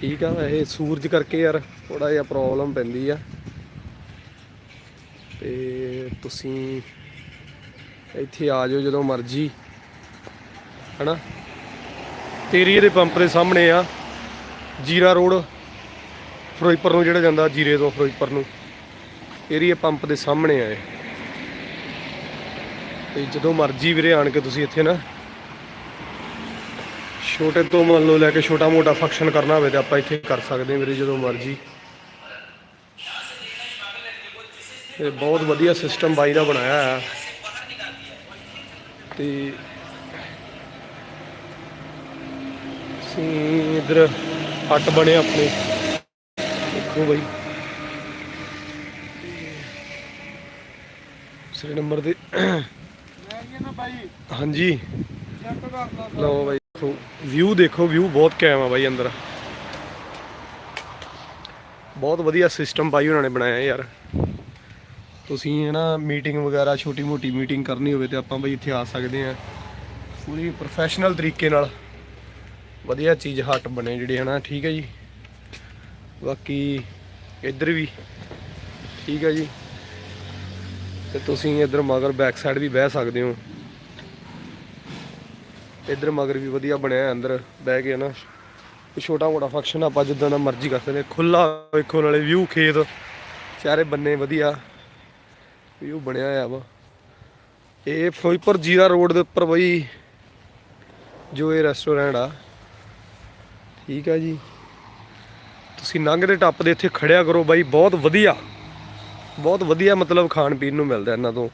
ਠੀਕ ਆ, ਇਹ ਸੂਰਜ ਕਰਕੇ ਯਾਰ ਥੋੜਾ ਜਿਹਾ ਪ੍ਰੋਬਲਮ ਪੈਂਦੀ ਆ। ਤੇ ਤੁਸੀਂ ਇੱਥੇ ਆ ਜਾਓ ਜਦੋਂ ਮਰਜ਼ੀ, ਹਨਾ? ਤੇਰੀ ਦੇ ਪੰਪ ਦੇ ਸਾਹਮਣੇ ਆ, ਜੀਰਾ ਰੋਡ, ਫਿਰੋਜ਼ਪੁਰ ਨੂੰ ਜਿਹੜਾ ਜਾਂਦਾ ਜੀਰੇ ਤੋਂ ਫਿਰੋਜ਼ਪੁਰ ਨੂੰ। ਏਰੀਆ ਪੰਪ ਦੇ ਸਾਹਮਣੇ ਆ ਇਹ। ਤੇ ਜਦੋਂ ਮਰਜ਼ੀ ਵੀਰੇ ਆਣ ਕੇ ਤੁਸੀਂ ਇੱਥੇ ਨਾ ਛੋਟੇ ਤੋਂ ਮੰਨ ਲਓ ਲੈ ਕੇ ਛੋਟਾ ਮੋਟਾ ਫੰਕਸ਼ਨ ਕਰਨਾ ਹੋਵੇ ਤੇ ਆਪਾਂ ਇੱਥੇ ਕਰ ਸਕਦੇ ਹਾਂ ਵੀਰੇ ਜਦੋਂ ਮਰਜ਼ੀ। ਇਹ ਬਹੁਤ ਵਧੀਆ ਸਿਸਟਮ ਬਾਈ ਦਾ ਬਣਾਇਆ ਹੈ ਤੇ ਅਸੀਂ ਇਧਰ ਹੱਟ ਬਣੇ ਆਪਣੇ। ਦੇਖੋ ਬਾਈ। ਦੂਸਰੇ ਨੰਬਰ ਤੇ ਹਾਂਜੀ। ਲਓ ਬਾਈ। ਦੇਖੋ ਵਿਊ ਦੇਖੋ ਵਿਊ ਬਹੁਤ ਕਾਇਮ ਆ ਬਾਈ ਅੰਦਰ। ਬਹੁਤ ਵਧੀਆ ਸਿਸਟਮ ਬਾਈ ਉਹਨਾਂ ਨੇ ਬਣਾਇਆ ਯਾਰ। ਤੁਸੀਂ ਹੈ ਨਾ ਮੀਟਿੰਗ ਵਗੈਰਾ ਛੋਟੀ ਮੋਟੀ ਮੀਟਿੰਗ ਕਰਨੀ ਹੋਵੇ ਤੇ ਆਪਾਂ ਬਾਈ ਇੱਥੇ ਆ ਸਕਦੇ ਆ ਪੂਰੀ ਪ੍ਰੋਫੈਸ਼ਨਲ ਤਰੀਕੇ ਨਾਲ ਵਧੀਆ ਚੀਜ਼ ਹੱਟ ਬਣੇ ਜਿਹੜੇ, ਹਨਾ? ਠੀਕ ਹੈ ਜੀ? ਬਾਕੀ ਇੱਧਰ ਵੀ ਠੀਕ ਹੈ ਜੀ। ਤੇ ਤੁਸੀਂ ਇੱਧਰ ਮਗਰ ਬੈਕ ਸਾਈਡ ਵੀ ਬਹਿ ਸਕਦੇ ਹੋ। ਇੱਧਰ ਮਗਰ ਵੀ ਵਧੀਆ ਬਣਿਆ ਹੈ ਅੰਦਰ, ਬਹਿ ਕੇ ਨਾ ਛੋਟਾ ਮੋਟਾ ਫੰਕਸ਼ਨ ਆਪਾਂ ਜਿੱਦਾਂ ਦਾ ਮਰਜ਼ੀ ਕਰ ਸਕਦੇ ਖੁੱਲਾ ਵੇਖੋ ਨਾਲੇ ਵਿਊ ਖੇਤ। ਚਾਰੇ ਬੰਨੇ ਵਧੀਆ। ਵਿਊ ਬਣਿਆ ਹੋਇਆ ਵਾ। ਇਹ ਫਿਰੋਜ਼ਪੁਰ ਜੀਰਾ ਰੋਡ ਦੇ ਉੱਪਰ ਬਈ ਜੋ ਇਹ ਰੈਸਟੋਰੈਂਟ ਆ। ਠੀਕ ਆ ਜੀ। ਤੁਸੀਂ ਨੰਗ ਦੇ ਟੱਪ ਦੇ ਇੱਥੇ ਖੜਿਆ ਕਰੋ ਬਾਈ, ਬਹੁਤ ਵਧੀਆ। ਬਹੁਤ ਵਧੀਆ ਮਤਲਬ ਖਾਣ ਪੀਣ ਨੂੰ ਮਿਲਦਾ ਇਹਨਾਂ ਤੋਂ।